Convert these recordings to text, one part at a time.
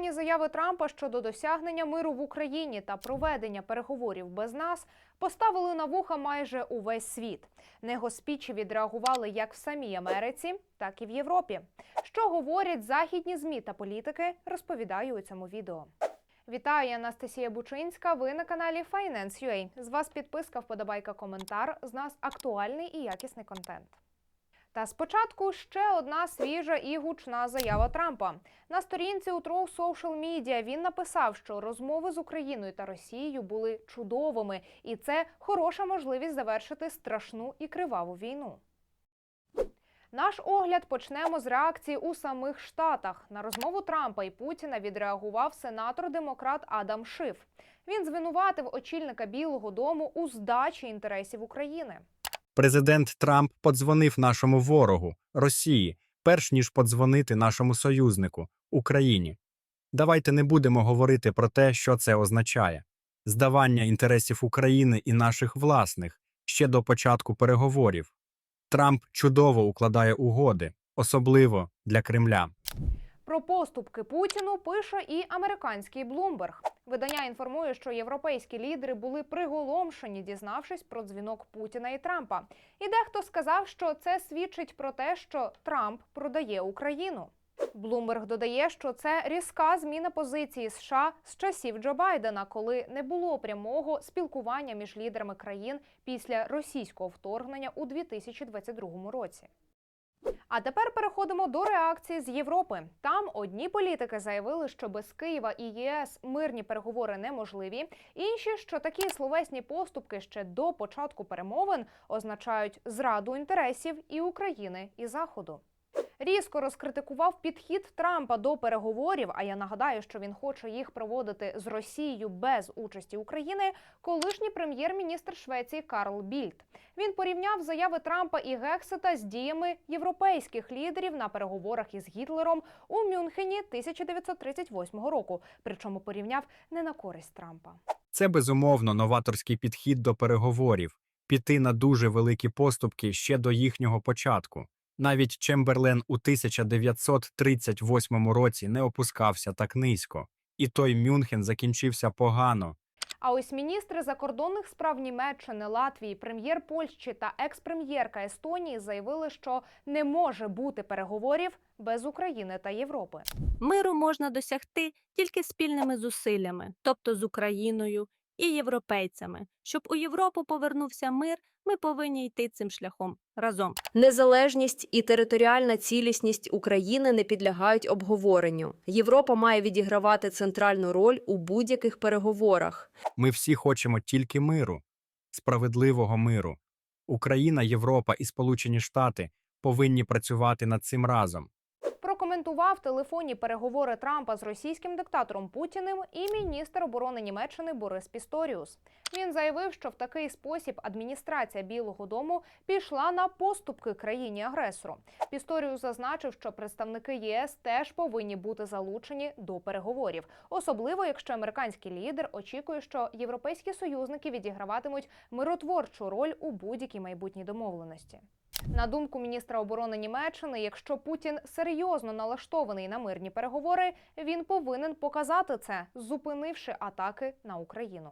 Останні заяви Трампа щодо досягнення миру в Україні та проведення переговорів без нас поставили на вуха майже увесь світ. На його відреагували як в самій Америці, так і в Європі. Що говорять західні змі та політики, розповідаю у цьому відео. Вітаю, я Анастасія Бучинська. Ви на каналі Finance.ua. З вас підписка, вподобайка, коментар. З нас актуальний і якісний контент. Та спочатку ще одна свіжа і гучна заява Трампа. На сторінці у True Social Media він написав, що розмови з Україною та Росією були чудовими, і це хороша можливість завершити страшну і криваву війну. Наш огляд почнемо з реакції у самих Штатах. На розмову Трампа і Путіна відреагував сенатор-демократ Адам Шиф. Він звинуватив очільника Білого Дому у здачі інтересів України. Президент Трамп подзвонив нашому ворогу Росії, перш ніж подзвонити нашому союзнику Україні. Давайте не будемо говорити про те, що це означає здавання інтересів України і наших власних ще до початку переговорів. Трамп чудово укладає угоди, особливо для Кремля. Про поступки Путіну пише і американський Блумберг. Видання інформує, що європейські лідери були приголомшені, дізнавшись про дзвінок Путіна і Трампа. І дехто сказав, що це свідчить про те, що Трамп продає Україну. Блумберг додає, що це різка зміна позиції США з часів Джо Байдена, коли не було прямого спілкування між лідерами країн після російського вторгнення у 2022 році. А тепер переходимо до реакції з Європи. Там одні політики заявили, що без Києва і ЄС мирні переговори неможливі. Інші, що такі словесні поступки ще до початку перемовин означають зраду інтересів і України, і Заходу. Різко розкритикував підхід Трампа до переговорів. А я нагадаю, що він хоче їх проводити з Росією без участі України. Колишній прем'єр-міністр Швеції Карл Більд. Він порівняв заяви Трампа і Гексета з діями європейських лідерів на переговорах із Гітлером у Мюнхені 1938 року. Причому порівняв не на користь Трампа. Це безумовно новаторський підхід до переговорів, піти на дуже великі поступки ще до їхнього початку. Навіть Чемберлен у 1938 році не опускався так низько, і той Мюнхен закінчився погано. А ось міністри закордонних справ Німеччини, Латвії, прем'єр Польщі та екс-прем'єрка Естонії заявили, що не може бути переговорів без України та Європи. Миру можна досягти тільки спільними зусиллями, тобто з Україною і європейцями. Щоб у Європу повернувся мир, ми повинні йти цим шляхом разом. Незалежність і територіальна цілісність України не підлягають обговоренню. Європа має відігравати центральну роль у будь-яких переговорах. Ми всі хочемо тільки миру, справедливого миру. Україна, Європа і Сполучені Штати повинні працювати над цим разом. Прокоментував телефонні переговори Трампа з російським диктатором Путіним і міністр оборони Німеччини Борис Пісторіус. Він заявив, що в такий спосіб адміністрація Білого Дому пішла на поступки країні агресору. Пісторіус зазначив, що представники ЄС теж повинні бути залучені до переговорів, особливо якщо американський лідер очікує, що європейські союзники відіграватимуть миротворчу роль у будь-якій майбутній домовленості. На думку міністра оборони Німеччини, якщо Путін серйозно налаштований на мирні переговори, він повинен показати це, зупинивши атаки на Україну.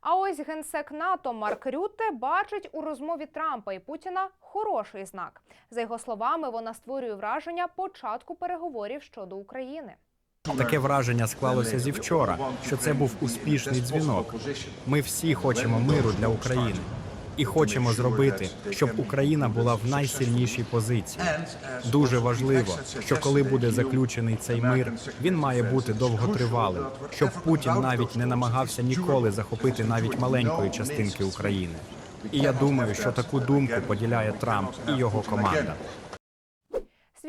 А ось генсек НАТО Марк Рютте бачить у розмові Трампа і Путіна хороший знак. За його словами, вона створює враження початку переговорів щодо України. Таке враження склалося зі вчора, що це був успішний дзвінок. Ми всі хочемо миру для України і хочемо зробити, щоб Україна була в найсильнішій позиції. Дуже важливо, що коли буде заключений цей мир, він має бути довготривалим, щоб Путін навіть не намагався ніколи захопити навіть маленької частинки України. І я думаю, що таку думку поділяє Трамп і його команда.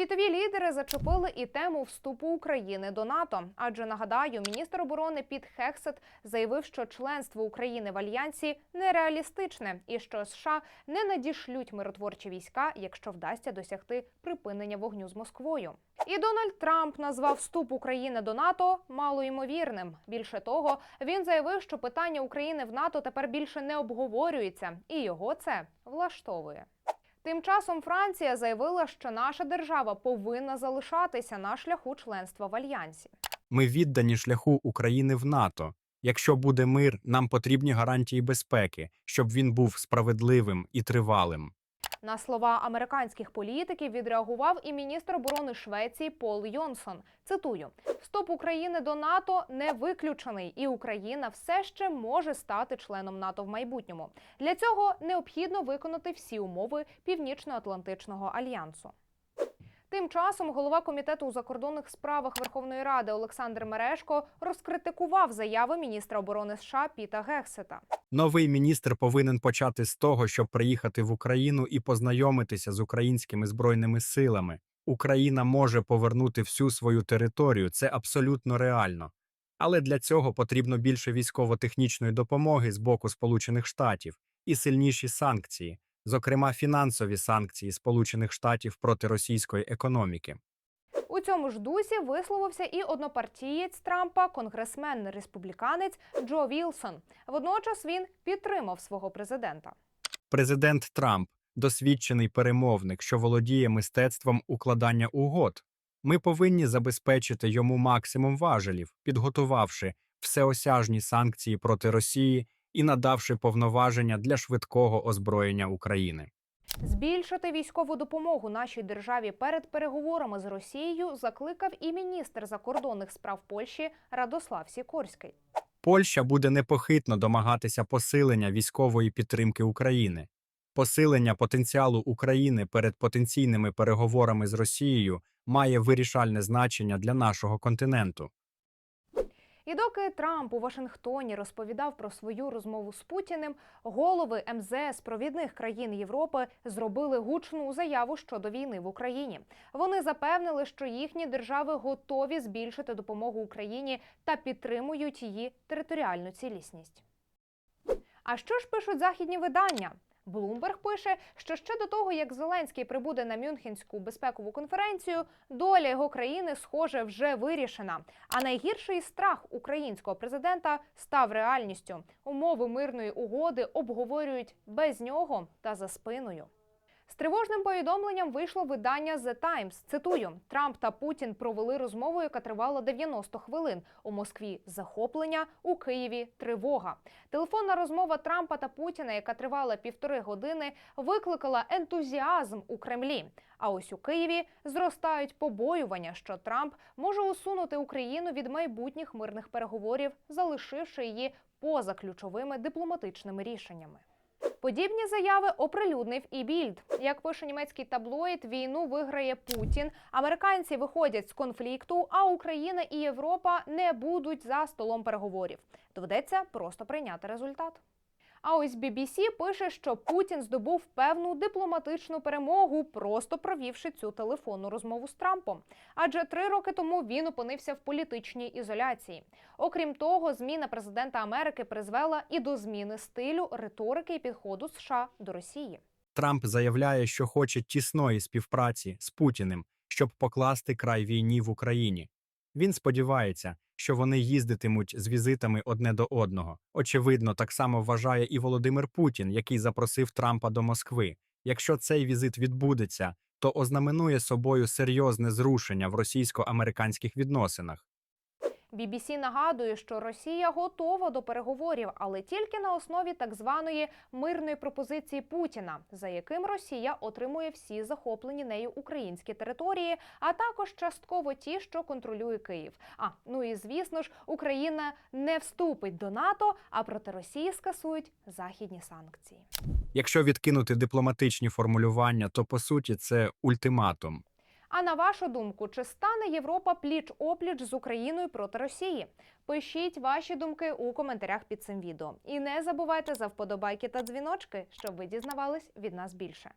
Світові лідери зачепили і тему вступу України до НАТО. Адже нагадаю, міністр оборони Піт Хексет заявив, що членство України в альянсі нереалістичне і що США не надішлють миротворчі війська, якщо вдасться досягти припинення вогню з Москвою. І Дональд Трамп назвав вступ України до НАТО малоймовірним. Більше того, він заявив, що питання України в НАТО тепер більше не обговорюється, і його це влаштовує. Тим часом Франція заявила, що наша держава повинна залишатися на шляху членства в альянсі. Ми віддані шляху України в НАТО. Якщо буде мир, нам потрібні гарантії безпеки, щоб він був справедливим і тривалим. На слова американських політиків відреагував і міністр оборони Швеції Пол Йонсон. Цитую: вступ України до НАТО не виключений, і Україна все ще може стати членом НАТО в майбутньому. Для цього необхідно виконати всі умови Північно-Атлантичного альянсу. Тим часом голова комітету у закордонних справах Верховної Ради Олександр Мерешко розкритикував заяви міністра оборони США Піта Гексета. Новий міністр повинен почати з того, щоб приїхати в Україну і познайомитися з українськими збройними силами. Україна може повернути всю свою територію, це абсолютно реально. Але для цього потрібно більше військово-технічної допомоги з боку Сполучених Штатів і сильніші санкції, зокрема фінансові санкції Сполучених Штатів проти російської економіки. У цьому ж дусі висловився і однопартієць Трампа, конгресмен республіканець Джо Вілсон. Водночас він підтримав свого президента. Президент Трамп досвідчений перемовник, що володіє мистецтвом укладання угод. Ми повинні забезпечити йому максимум важелів, підготувавши всеосяжні санкції проти Росії і надавши повноваження для швидкого озброєння України. Збільшити військову допомогу нашій державі перед переговорами з Росією закликав і міністр закордонних справ Польщі Радослав Сікорський. Польща буде непохитно домагатися посилення військової підтримки України. Посилення потенціалу України перед потенційними переговорами з Росією має вирішальне значення для нашого континенту. І доки Трамп у Вашингтоні розповідав про свою розмову з Путіним, голови МЗС провідних країн Європи зробили гучну заяву щодо війни в Україні. Вони запевнили, що їхні держави готові збільшити допомогу Україні та підтримують її територіальну цілісність. А що ж пишуть західні видання? Блумберг пише, що ще до того, як Зеленський прибуде на Мюнхенську безпекову конференцію, доля його країни, схоже, вже вирішена. А найгірший страх українського президента став реальністю. Умови мирної угоди обговорюють без нього та за спиною. З тривожним повідомленням вийшло видання The Times. Цитую: Трамп та Путін провели розмову, яка тривала 90 хвилин. У Москві захоплення, у Києві тривога. Телефонна розмова Трампа та Путіна, яка тривала півтори години, викликала ентузіазм у Кремлі. А ось у Києві зростають побоювання, що Трамп може усунути Україну від майбутніх мирних переговорів, залишивши її поза ключовими дипломатичними рішеннями. Подібні заяви оприлюднив і Більд. Як пише німецький таблоїд, війну виграє Путін. Американці виходять з конфлікту, а Україна і Європа не будуть за столом переговорів. Доведеться просто прийняти результат. А ось BBC пише, що Путін здобув певну дипломатичну перемогу, просто провівши цю телефонну розмову з Трампом. Адже три роки тому він опинився в політичній ізоляції. Окрім того, зміна президента Америки призвела і до зміни стилю, риторики і підходу США до Росії. Трамп заявляє, що хоче тісної співпраці з Путіним, щоб покласти край війні в Україні. Він сподівається, що вони їздитимуть з візитами одне до одного. Очевидно, так само вважає і Володимир Путін, який запросив Трампа до Москви. Якщо цей візит відбудеться, то ознаменує собою серйозне зрушення в російсько-американських відносинах. BBC нагадує, що Росія готова до переговорів, але тільки на основі так званої мирної пропозиції Путіна, за яким Росія отримує всі захоплені нею українські території, а також частково ті, що контролює Київ. А ну і звісно ж, Україна не вступить до НАТО, а проти Росії скасують західні санкції. Якщо відкинути дипломатичні формулювання, то по суті це ультиматум. А на вашу думку, чи стане Європа пліч опліч з Україною проти Росії? Пишіть ваші думки у коментарях під цим відео. І не забувайте за вподобайки та дзвіночки, щоб ви дізнавались від нас більше.